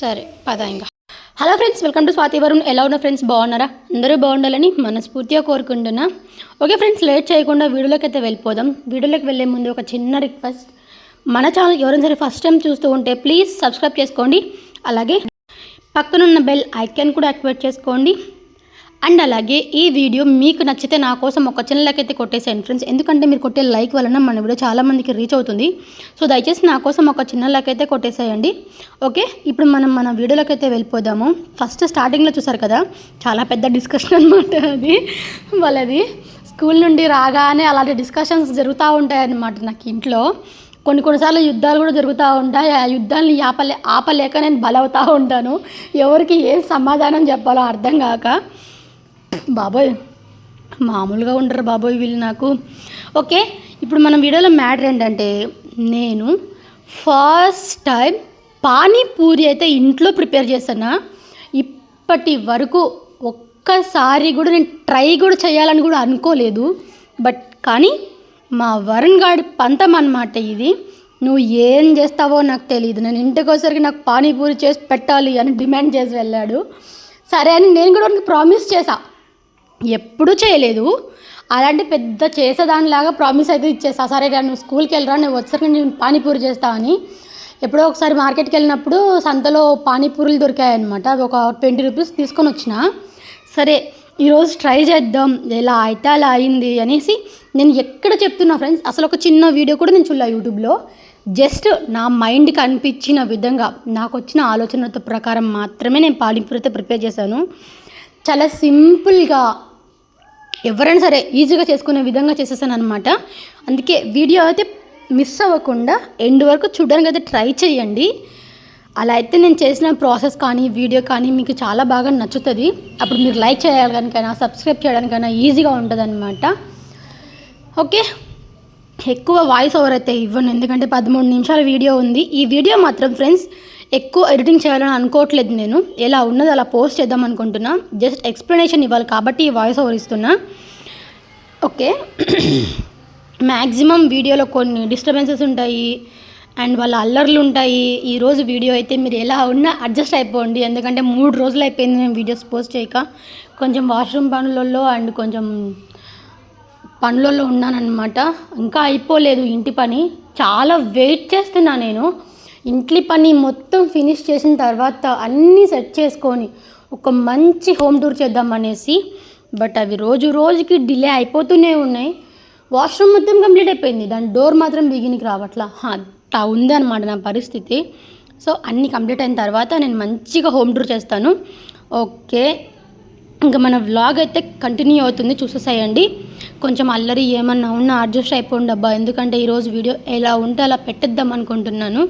సరే పద ఇంకా. Hello friends welcome to Swathi Varun. ఎలా ఉన్నా ఫ్రెండ్స్? బాగున్నారా? అందరూ బాగుండాలని మనస్ఫూర్తిగా కోరుకుంటున్నా. ఓకే ఫ్రెండ్స్ లేట్ చేయకుండా వీడియోలోకి అయితే వెళ్ళిపోదాం. వీడియోలోకి వెళ్ళే ముందు ఒక చిన్న రిక్వెస్ట్. మన ఛానల్ ఎవరైనా సరే ఫస్ట్ టైం చూస్తూ ఉంటే ప్లీజ్ సబ్స్క్రైబ్ చేసుకోండి. అలాగే పక్కనున్న బెల్ ఐకాన్ కూడా యాక్టివేట్ చేసుకోండి. అండ్ అలాగే ఈ వీడియో మీకు నచ్చితే నా కోసం ఒక చిన్న లైక్ అయితే కొట్టేసేయండి ఫ్రెండ్స్ ఎందుకంటే మీరు కొట్టే లైక్ వలన మన వీడియో చాలామందికి రీచ్ అవుతుంది. సో దయచేసి నా కోసం ఒక చిన్న లైక్ అయితే కొట్టేసేయండి. ఓకే ఇప్పుడు మనం మన వీడియోలోకి అయితే వెళ్ళిపోదాము. ఫస్ట్ స్టార్టింగ్లో చూసారు కదా చాలా పెద్ద డిస్కషన్ అనమాట అది. వాళ్ళది స్కూల్ నుండి రాగానే అలాంటి డిస్కషన్స్ జరుగుతూ ఉంటాయన్నమాట నాకు ఇంట్లో. కొన్ని కొన్నిసార్లు యుద్ధాలు కూడా జరుగుతూ ఉంటాయి. ఆ యుద్ధాన్ని ఆపలే ఆపలేక నేను బలవుతూ ఉంటాను. ఎవరికి ఏం సమాధానం చెప్పాలో అర్థం కాక. బాబోయ్ మామూలుగా ఉండరు బాబోయ్ వీళ్ళు నాకు. ఓకే ఇప్పుడు మనం వీడియోలో మ్యాటర్ ఏంటంటే నేను ఫస్ట్ టైం పానీపూరి అయితే ఇంట్లో ప్రిపేర్ చేశాను? ఇప్పటి వరకు ఒక్కసారి కూడా నేను ట్రై కూడా చేయాలని కూడా అనుకోలేదు. బట్ కానీ మా వరుణ్ గాడి పంతం అన్నమాట ఇది. నువ్వు ఏం చేస్తావో నాకు తెలియదు నేను ఇంటికోసరికి నాకు పానీపూరి చేసి పెట్టాలి అని డిమాండ్ చేసి వెళ్ళాడు. సరే అని నేను కూడా ప్రామిస్ చేశాను ఎప్పుడూ చేయలేదు. అలాంటి పెద్ద చేసేదానిలాగా ప్రామిస్ అయితే ఇచ్చేస్తా. సరే నువ్వు స్కూల్కి వెళ్ళరా నువ్వు వచ్చేసరికి నేను పానీపూరి చేస్తా అని. ఎప్పుడో ఒకసారి మార్కెట్కి వెళ్ళినప్పుడు సంతలో పానీపూరీలు దొరికాయన్నమాట. అవి ఒక ట్వంటీ రూపీస్ తీసుకొని వచ్చిన. సరే ఈరోజు ట్రై చేద్దాం. ఎలా అయితే అలా అయింది అనేసి నేను ఎక్కడ చెప్తున్నా ఫ్రెండ్స్ అసలు ఒక చిన్న వీడియో కూడా నేను చూడలే యూట్యూబ్లో. జస్ట్ నా మైండ్కి అనిపించిన విధంగా నాకు వచ్చిన ఆలోచనతో ప్రకారం మాత్రమే నేను పానీపూరి అయితే ప్రిపేర్ చేశాను. చాలా సింపుల్గా ఎవరైనా సరే ఈజీగా చేసుకునే విధంగా చేసేసాను అనమాట అందుకే వీడియో అయితే మిస్ అవ్వకుండా ఎండ్ వరకు చూడడానికి అయితే ట్రై చేయండి. అలా అయితే నేను చేసిన ప్రాసెస్ కానీ వీడియో కానీ మీకు చాలా బాగా నచ్చుతుంది. అప్పుడు మీరు లైక్ చేయడానికైనా సబ్స్క్రైబ్ చేయడానికైనా ఈజీగా ఉంటుంది అనమాట ఓకే? ఎక్కువ వాయిస్ ఓవర్ అయితే ఇవ్వను. ఎందుకంటే పదమూడు నిమిషాల వీడియో ఉంది. ఈ వీడియో మాత్రం ఫ్రెండ్స్ ఎక్కువ ఎడిటింగ్ చేయాలని అనుకోవట్లేదు నేను. ఎలా ఉన్నది అలా పోస్ట్ చేద్దాం అనుకుంటున్నా. జస్ట్ ఎక్స్ప్లెనేషన్ ఇవ్వాలి కాబట్టి ఈ వాయిస్ ఓవర్ ఇస్తున్నా. ఓకే మ్యాక్సిమం వీడియోలో కొన్ని డిస్టర్బెన్సెస్ ఉంటాయి. అండ్ వాళ్ళ అల్లర్లు ఉంటాయి. ఈరోజు వీడియో అయితే మీరు ఎలా ఉన్నా అడ్జస్ట్ అయిపోండి. ఎందుకంటే మూడు రోజులు అయిపోయింది నేను వీడియోస్ పోస్ట్ చేయక. కొంచెం వాష్రూమ్ పనులలో అండ్ కొంచెం పనులలో ఉన్నానన్నమాట. ఇంకా అయిపోలేదు ఇంటి పని. చాలా వెయిట్ చేస్తున్నా నేను. ఇంటి పని మొత్తం ఫినిష్ చేసిన తర్వాత అన్నీ సెట్ చేసుకొని ఒక మంచి హోమ్ టూర్ చేద్దాం అనేసి బట్ అవి రోజు రోజుకి డిలే అయిపోతూనే ఉన్నాయి. వాష్రూమ్ మొత్తం కంప్లీట్ అయిపోయింది. దాని డోర్ మాత్రం బిగినికి రావట్లా. అట్లా ఉంది అనమాట నా పరిస్థితి. సో అన్నీ కంప్లీట్ అయిన తర్వాత నేను మంచిగా హోమ్ టూర్ చేస్తాను. ఓకే. ఇంకా మన వ్లాగ్ అయితే కంటిన్యూ అవుతుంది. చూసేసేయండి. కొంచెం అల్లరి ఏమన్నా ఉన్నా అడ్జస్ట్ అయిపోండి అబ్బా. ఎందుకంటే ఈరోజు వీడియో ఎలా ఉంటే అలా పెట్టేద్దాం అనుకుంటున్నాను.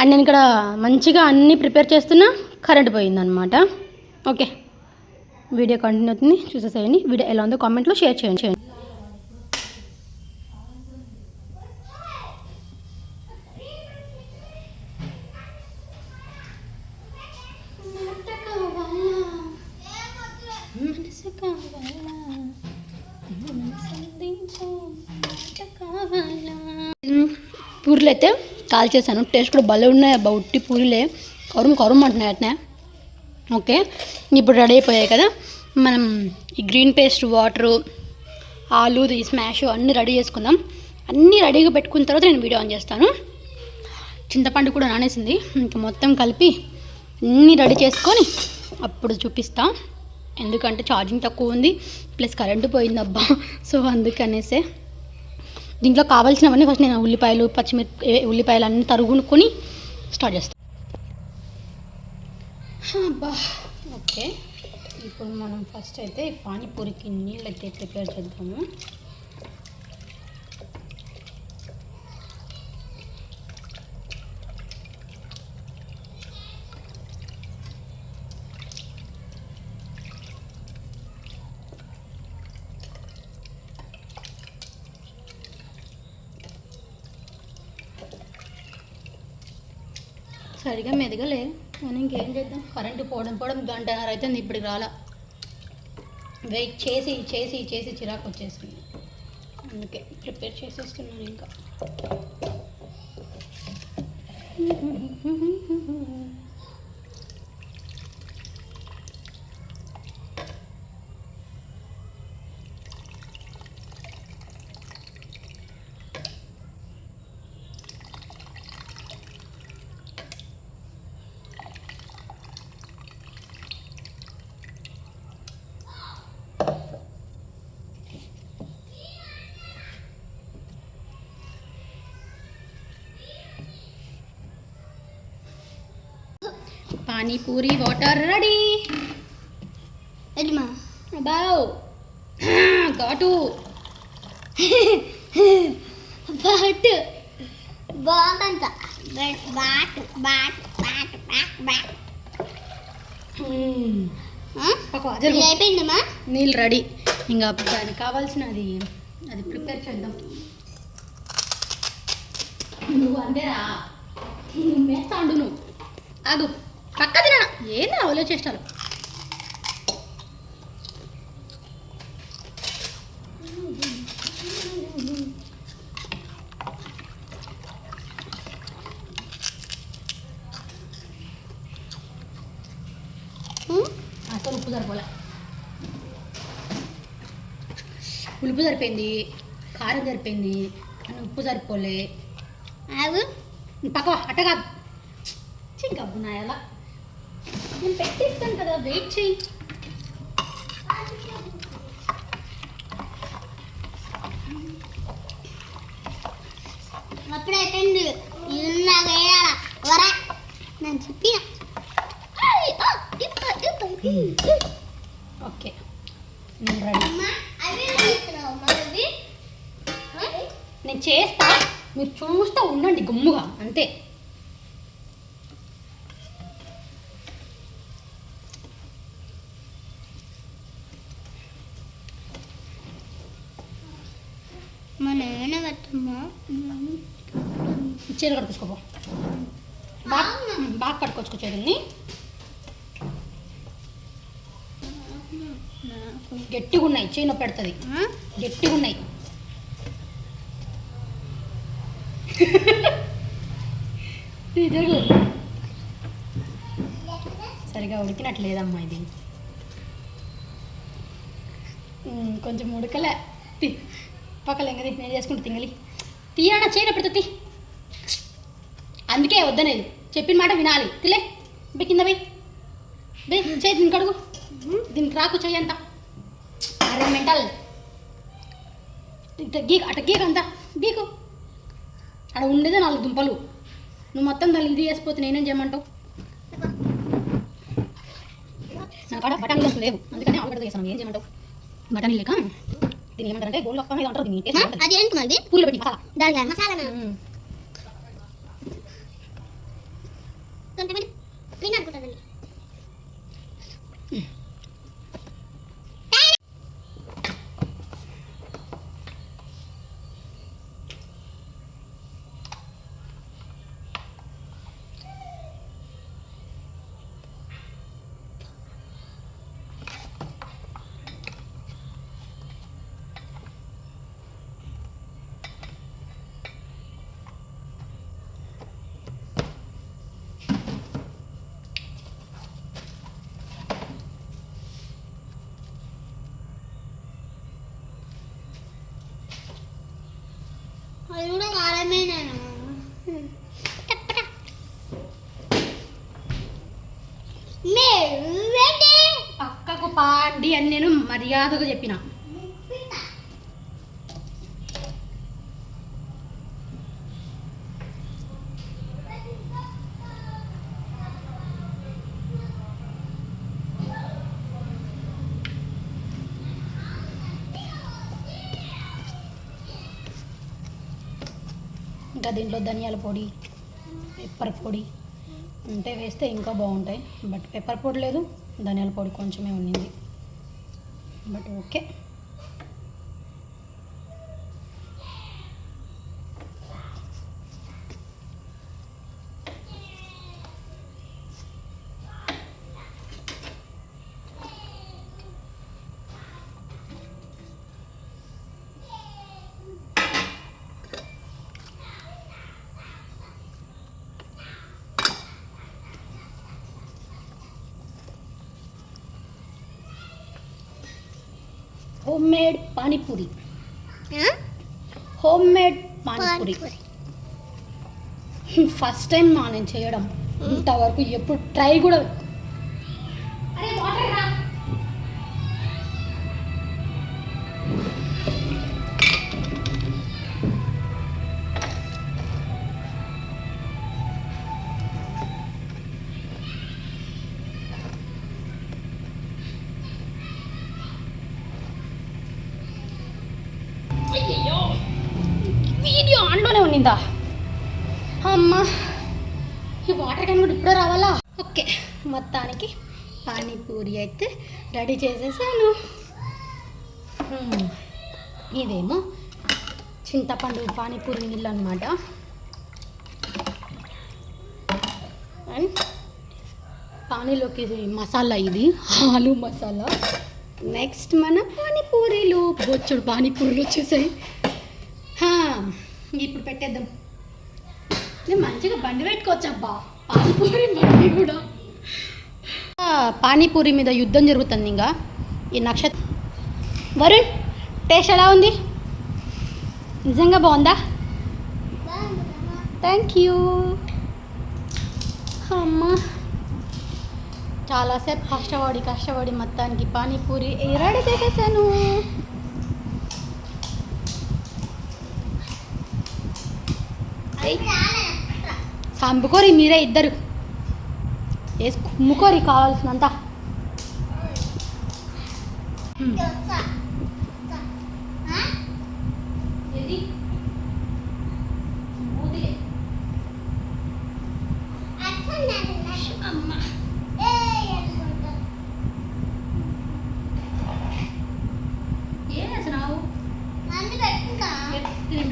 అండ్ నేను ఇక్కడ మంచిగా అన్నీ ప్రిపేర్ చేస్తున్నా కరెంట్ పోయిందనమాట. ఓకే. వీడియో కంటిన్యూ అవుతుంది చూసేసేయండి. వీడియో ఎలా ఉందో కామెంట్లో షేర్ చేయండి. కాల్ చేశాను. టేస్ట్ కూడా భలే ఉన్నాయి అబ్బా ఉట్టి పూరిలే. కరుం కరుం అంటున్నాయి అట్నే. ఓకే ఇప్పుడు రెడీ అయిపోయాయి కదా. మనం ఈ గ్రీన్ పేస్ట్ వాటరు ఆలు ఈ స్మాష్ అన్నీ రెడీ చేసుకుందాం. అన్నీ రెడీగా పెట్టుకున్న తర్వాత నేను వీడియో ఆన్ చేస్తాను. చింతపండు కూడా నానేసింది. ఇంకా మొత్తం కలిపి అన్నీ రెడీ చేసుకొని అప్పుడు చూపిస్తా. ఎందుకంటే ఛార్జింగ్ తక్కువ ఉంది ప్లస్ కరెంటు పోయింది అబ్బా సో అందుకనేసే. దీంట్లో కావాల్సినవన్నీ ఫస్ట్ నేను ఉల్లిపాయలు పచ్చిమిర్చి ఉల్లిపాయలు అన్నీ తరుగునుకొని స్టార్ట్ చేస్తాను అబ్బా. ఓకే. ఇప్పుడు మనం ఫస్ట్ అయితే పానీపూరికి నీళ్ళు అయితే ప్రిపేర్ చేద్దాము. సరిగా మెదగలే. కానీ ఇంకేం చేద్దాం? కరెంటు పోవడం పోవడం గంటన్నర అయితే ఇప్పటికి రాలా. వెయిట్ చేసి చేసి చేసి చిరాకు వచ్చేసింది. అందుకే ప్రిపేర్ చేసేస్తున్నాను ఇంకా. Panipuri water ready. ఎడిమా బావ్ ఘాటు. బాట్ బాగంత బాట్ బాట్ బాట్ బాట్. బాట్ అయిపోయిందమ్మా? నీళ్ళు రెడీ. ఇంకా దానికి కావాల్సినది అది ప్రిపేర్ చేద్దాం. నువ్వు అంతేరా మేస్తాండు నువ్వు ఆగు. పక్క తిన ఏంది ఆలోచిస్తారు అసలు ఉప్పు సరిపోలే. ఉలుపు సరిపోయింది కారం సరిపోయింది అని ఉప్పు సరిపోలే. ఆగు పక్క అట్ట కాదు. చింకబ్బు నాయలా నేను పెట్టిస్తాను కదా వెయిట్ చెయ్యి. అప్పుడు అయిపోయింది ఇది నాకు వేయాల? వరా. నేను చెప్పిన. ఓకే? నేను చేస్తా. మీరు చూస్తూ ఉండండి గమ్ముగా అంతే. మా నాన్న పెట్టమ్మా చీర కట్టుకోపో బాగా బాగా కట్టుకోవచ్చు చేతుల్ని. గట్టిగా ఉన్నాయి చేయి నొప్పి పెడుతుంది. గట్టిగా ఉన్నాయి. సరిగా ఉడికినట్లేదమ్మా ఇది. కొంచెం ఉడకలే. పక్కలేంగది నేను చేసుకుంటా తింగలి. తీయనా చేయన పెడతా అందుకే వద్దనేది. చెప్పిన మాట వినాలి. తిలే బే కింద బే. బే చేయి దీనికి అడుగు. దీనికి రాకు చెయ్యి అరే మెంటల్. ఇట్ట గీక్ అట్ట గీక్ అంతా. గీకు. అక్కడ ఉండేదే నాలుగు దుంపలు. నువ్వు మొత్తం దాన్ని ఇది వేసిపోతే నేనేం చేయమంటావు? నా కాడ బఠానీ లేవు. అందుకని ఆలుగడ్డ చేస్తాను. ఏం చేయమంటావు? బఠానీ లేక? దీన్ని ఏమంటారంటే గోల్డ్ ఒక్క మీద అంటారు దీన్ని. టేస్ట్ బాగుంటది. అది ఏంటి మరి? పూలు పెట్టి మసాలా. దానిగా మసాలా ఉమ్. కొంతమంది విననుకుంటుందండి అది కూడా కారమే నేను పక్కకు పాడి అని నేను మర్యాదగా చెప్పిన. ఇంకా దీంట్లో ధనియాల పొడి పెప్పర్ పొడి ఉంటే వేస్తే ఇంకా బాగుంటాయి. బట్ పెప్పర్ పొడి లేదు ధనియాల పొడి కొంచెమే ఉండింది. But okay home made panipuri. Home made panipuri. First time మా నేను చేయడం. ఇంతవరకు ఎప్పుడు ట్రై కూడా దాంట్లోనే ఉన్నిందా? అమ్మా ఈ వాటర్ క్యాన్ కూడా ఇప్పుడే రావాలా? ఓకే మొత్తానికి పానీపూరి అయితే రెడీ చేసేసాను. ఇదేమో చింతపండు పానీపూరి నీళ్ళు అనమాట అండ్ పానీలోకి ఇది మసాలా ఇది ఆలు మసాలా. నెక్స్ట్ మన పానీపూరీలు బొచ్చుడు పానీపూరీలు వచ్చేసాయి. ఇప్పుడు పెట్టేద్దాం. నేను మంచిగా బండి పెట్టుకోవచ్చు అబ్బా. పానీపూరి బండి కూడా. పానీపూరి మీద యుద్ధం జరుగుతుంది ఇంకా. ఈ నక్షత్రం వరుణ్ టేస్ట్ ఎలా ఉంది? నిజంగా బాగుందా? థ్యాంక్ యూ అమ్మా. చాలాసేపు కష్టపడి కష్టపడి మొత్తానికి పానీపూరి రెడీ చేసేసాను. చంపుకోరి మీరే ఇద్దరు. వేసి కుమ్ముకోరి కావాల్సినంత. ఏం చేస్తున్నావు? ఎత్తుని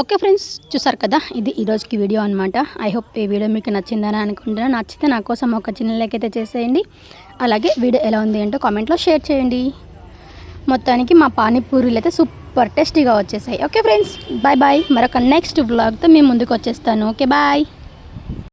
ఓకే ఫ్రెండ్స్ చూసారు కదా? ఇది ఈరోజుకి వీడియో అనమాట ఐ హోప్ ఈ వీడియో మీకు నచ్చిందని అనుకుంటున్నాను నచ్చితే నా కోసం ఒక చిన్న లైక్ అయితే చేసేయండి. అలాగే వీడియో ఎలా ఉంది ఏంటో కామెంట్లో షేర్ చేయండి. మొత్తానికి మా పానీపూరీలు అయితే సూపర్ టేస్టీగా వచ్చేసాయి. ఓకే ఫ్రెండ్స్ బాయ్ బాయ్ మరొక నెక్స్ట్ వ్లాగ్తో మేము ముందుకు వచ్చేస్తాను. Okay bye